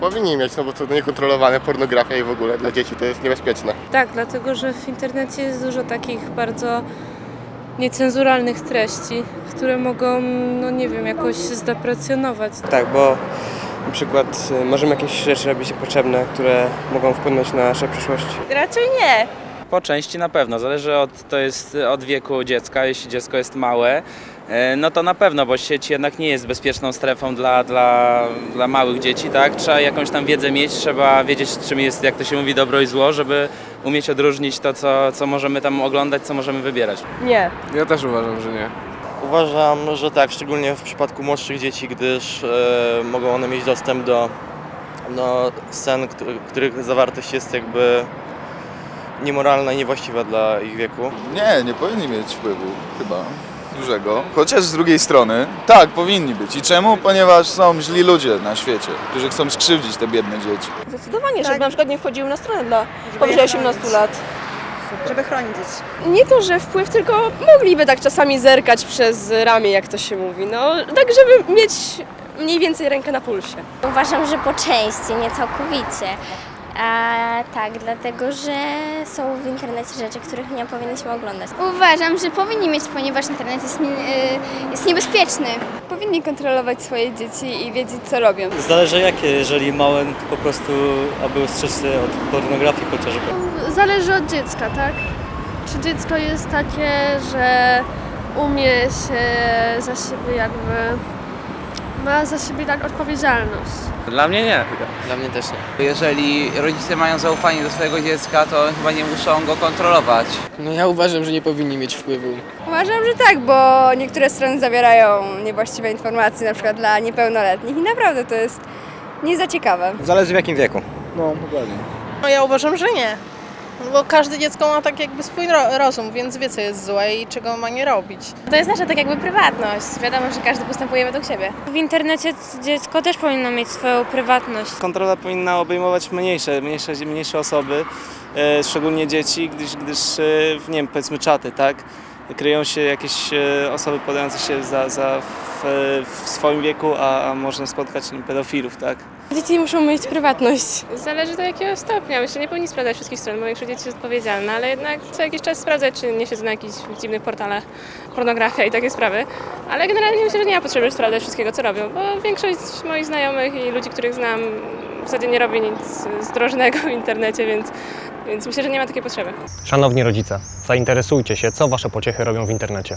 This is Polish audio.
Powinni mieć, no bo to niekontrolowane pornografia i w ogóle dla dzieci to jest niebezpieczne. Tak, dlatego że w internecie jest dużo takich bardzo niecenzuralnych treści, które mogą, no nie wiem, jakoś zdeprecjonować. Tak, bo na przykład y, możemy jakieś rzeczy robić niepotrzebne, które mogą wpłynąć na nasze przyszłość. Raczej nie. Po części na pewno, zależy od, to jest od wieku dziecka, jeśli dziecko jest małe, e, no to na pewno, bo sieć jednak nie jest bezpieczną strefą dla, dla, dla małych dzieci, tak? Trzeba jakąś tam wiedzę mieć, trzeba wiedzieć czym jest, jak to się mówi, dobro i zło, żeby umieć odróżnić to, co, co możemy tam oglądać, co możemy wybierać. Nie. Ja też uważam, że nie. Uważam, że tak, szczególnie w przypadku młodszych dzieci, gdyż e, mogą one mieć dostęp do, do scen, który, których zawartość jest jakby niemoralna i niewłaściwa dla ich wieku. Nie, nie powinni mieć wpływu chyba dużego. Chociaż z drugiej strony, tak, powinni być. I czemu? Ponieważ są źli ludzie na świecie, którzy chcą skrzywdzić te biedne dzieci. Zdecydowanie, Tak. żeby na przykład nie wchodziły na stronę dla powyżej 18 lat. żeby chronić dzieci. Nie to, że wpływ, tylko mogliby tak czasami zerkać przez ramię, jak to się mówi. No, tak żeby mieć mniej więcej rękę na pulsie. Uważam, że po części, nie całkowicie. A, tak, dlatego że są w internecie rzeczy, których nie powinniśmy oglądać. Uważam, że powinni mieć, ponieważ internet jest, nie, y, jest niebezpieczny. Powinni kontrolować swoje dzieci i wiedzieć, co robią. Zależy jakie, jeżeli małe, to po prostu aby ustrzec się od pornografii chociażby. Zależy od dziecka, tak? Czy dziecko jest takie, że umie się za siebie jakby, ma za siebie tak odpowiedzialność. Dla mnie nie. Dla mnie też nie. Jeżeli rodzice mają zaufanie do swojego dziecka, to chyba nie muszą go kontrolować. No ja uważam, że nie powinni mieć wpływu. Uważam, że tak, bo niektóre strony zawierają niewłaściwe informacje, na przykład dla niepełnoletnich i naprawdę to jest nie za ciekawe. Zależy w jakim wieku. No, dokładnie. No ja uważam, że nie. No Bo każde dziecko ma tak jakby swój ro- rozum, więc wie co jest złe i czego ma nie robić. To jest nasza tak jakby prywatność. Wiadomo, że każdy postępuje według siebie. W internecie dziecko też powinno mieć swoją prywatność. Kontrola powinna obejmować mniejsze, mniejsze, mniejsze osoby, e, szczególnie dzieci, gdyż, gdyż e, w, nie wiem, powiedzmy czaty, tak? Kryją się jakieś e, osoby podające się za, za w, w swoim wieku, a, a można spotkać pedofilów, tak? Dzieci muszą mieć prywatność. Zależy do jakiego stopnia. Myślę, nie powinni sprawdzać wszystkich stron, bo większość dzieci jest odpowiedzialna, ale jednak co jakiś czas sprawdzać, czy nie siedzą na jakichś dziwnych portalach, pornografia i takie sprawy. Ale generalnie myślę, że nie ma potrzeby sprawdzać wszystkiego, co robią, bo większość moich znajomych i ludzi, których znam, w zasadzie nie robi nic zdrożnego w internecie, więc, więc myślę, że nie ma takiej potrzeby. Szanowni rodzice, zainteresujcie się, co wasze pociechy robią w internecie.